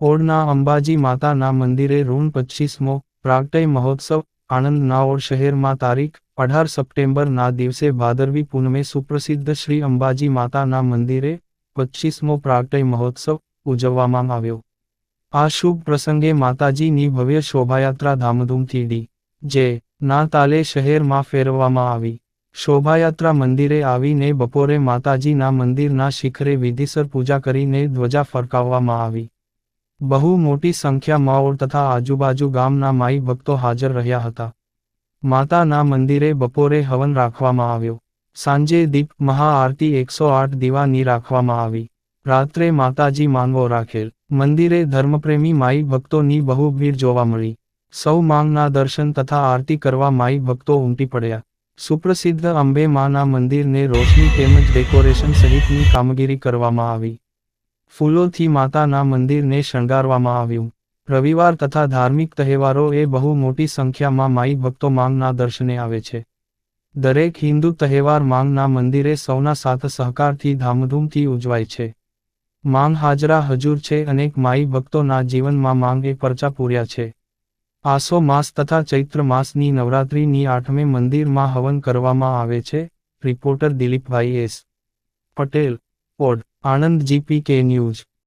ઓડના અંબાજી માતાના મંદિરે ઋણ પચ્ચીસમો પ્રાગટય મહોત્સવ આણંદના ઓડ શહેરમાં તારીખ અઢાર સપ્ટેમ્બરના દિવસે ભાદરવી પૂનમે સુપ્રસિદ્ધ શ્રી અંબાજી માતાના મંદિરે પચ્ચીસમો પ્રાગટય મહોત્સવ ઉજવવામાં આવ્યો. આ શુભ પ્રસંગે માતાજીની ભવ્ય શોભાયાત્રા ધામધૂમથી ડી. જે ના તાલે શહેરમાં ફેરવવામાં આવી. શોભાયાત્રા મંદિરે આવીને બપોરે માતાજીના મંદિરના શિખરે વિધિસર પૂજા કરીને ધ્વજા ફરકાવવામાં આવી. બહુ મોટી સંખ્યામાં માઓડ તથા આજુબાજુ ગામના માઈ ભક્તો હાજર રહ્યા હતા. માતાના મંદિરે બપોરે હવન રાખવામાં આવ્યો. સાંજે દીપ મહાઆરતી એકસો આઠ દીવાની રાખવામાં આવી. રાત્રે માતાજી માનવો રાખેલ. મંદિરે ધર્મપ્રેમી માઈ ભક્તોની બહુ ભીડ જોવા મળી. સૌ માંગના દર્શન તથા આરતી કરવા માઈ ભક્તો ઉમટી પડ્યા. સુપ્રસિદ્ધ અંબે માના મંદિરને રોશની તેમજ ડેકોરેશન સહિતની કામગીરી કરવામાં આવી. ફૂલોથી માતાના મંદિરને શણગારવામાં આવ્યું. રવિવાર તથા ધાર્મિક તહેવારો એ બહુ મોટી સંખ્યામાં માઈ ભક્તો માંગના દર્શને આવે છે. દરેક હિન્દુ તહેવાર માંગના મંદિરે સૌના સાથ સહકારથી ધામધૂમથી ઉજવાય છે. માંગ હાજરા હજુર છે અનેક માઈ ભક્તોના જીવનમાં માંગ એ પરચા પૂર્યા છે. આસો માસ તથા ચૈત્ર માસની નવરાત્રિની આઠમે મંદિરમાં હવન કરવામાં આવે છે. Reporter Dilipbhai S. Patel pod, Anand GPK News.